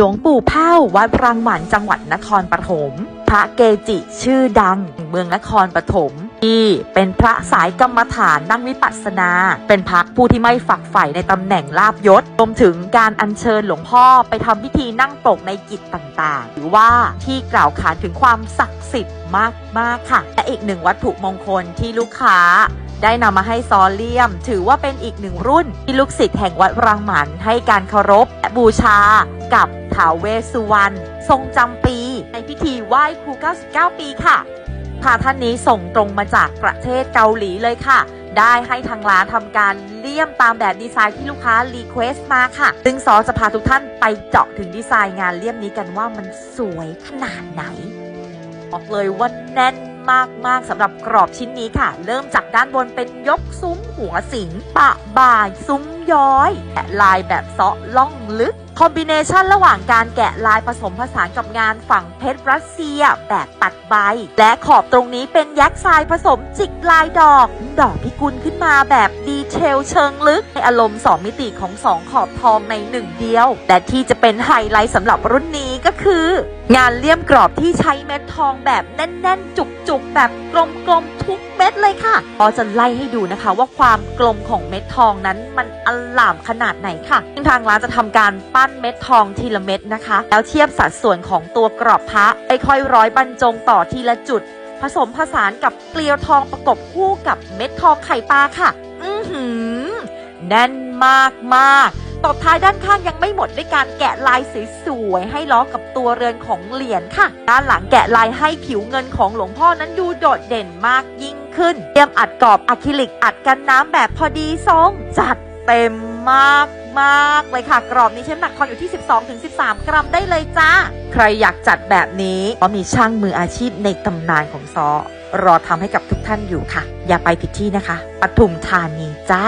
หลวงปู่เผ่าวัดรังหมันจังหวัดนครปฐม พระเกจิชื่อดังแห่งเมืองนครปฐมที่เป็นพระสายกรรมฐานนั่งวิปัสสนา เป็นพระผู้ที่ไม่ฝักใฝ่ในตำแหน่งลาบยศรวมถึงการอัญเชิญหลวงพ่อไปทำพิธีนั่งปกในกิจต่างๆ หรือว่าที่กล่าวขานถึงความศักดิ์สิทธิ์มากๆค่ะ และอีกหนึ่งวัตถุมงคลที่ลูกค้า ได้นำมาให้ซอเลียม ถือว่าเป็นอีกหนึ่งรุ่น ที่ลูกศิษย์แห่งวัดรังหมันให้การเคารพและบูชากับท้าวเวสุวรรณทรงจำปี ในพิธีไหว้ครู 99 ปีค่ะพระท่านนี้ส่งตรงมาจากประเทศเกาหลีเลยค่ะ ได้ให้ทางร้านทำการเลี่ยมตามแบบดีไซน์ที่ลูกค้ารีเควสต์มาค่ะซึ่งซอจะพาทุกท่านไปเจาะถึงดีไซน์งานเลี่ยมนี้กันว่ามันสวยขนาดไหนบอกเลยว่าแน่น มากๆสำหรับกรอบชิ้นนี้ค่ะ เริ่มจากด้านบนเป็นยกซุ้มหัวสิงปะบ่ายซุ้ม ย้อยและลายแบบเซาะล่องลึก คอมบิเนชันระหว่างการแกะลายผสมผสานกับงานฝั่งเพชรรัสเซียแบบตัดใบ และขอบตรงนี้เป็นยักษ์ทรายผสมจิกลายดอก ดอกพิกุลขึ้นมาแบบดีเทลเชิงลึก ในอารมณ์ 2 มิติของ 2 ขอบทองในหนึ่งเดียว และที่จะเป็นไฮไลท์สำหรับรุ่นนี้ก็คือ งานเลี่ยมกรอบที่ใช้เม็ดทองแบบแน่น ๆ จุก ๆ แบบกลม ๆ ทุกเม็ดเลยค่ะพอจะไล่ให้ดูนะคะว่าความกลมของเม็ดทองนั้นมันอลามขนาดไหนค่ะซึ่งทางร้านจะทำการปั้นเม็ดทองทีละเม็ดนะคะ แล้วเทียบสัดส่วนของตัวกรอบพระค่อยๆร้อยบรรจงต่อทีละจุด ผสมผสานกับเกลียวทองประกบคู่กับเม็ดทองไข่ปลาค่ะ อือหือแน่นมากมากตบท้ายด้านข้างยังไม่หมดด้วยการแกะลายสวยๆให้ล้อกับตัวเรือนของเหรียญค่ะ ด้านหลังแกะลายให้ผิวเงินของหลวงพ่อนั้นดูโดดเด่นมากยิ่งขึ้น เตรียมอัดกรอบอะคริลิกอัดกันน้ำแบบพอดีทรงจัด เต็มมากมากเลยค่ะ กรอบนี้ใช้นหนักทองอยู่ที่ 12-13 กรัมได้เลยจ้า ใครอยากจัดแบบนี้ก็มีช่างมืออาชีพในตำนานของซอรอทำให้กับทุกท่านอยู่ค่ะ อย่าไปผิดที่นะคะปทุมธานีจ้า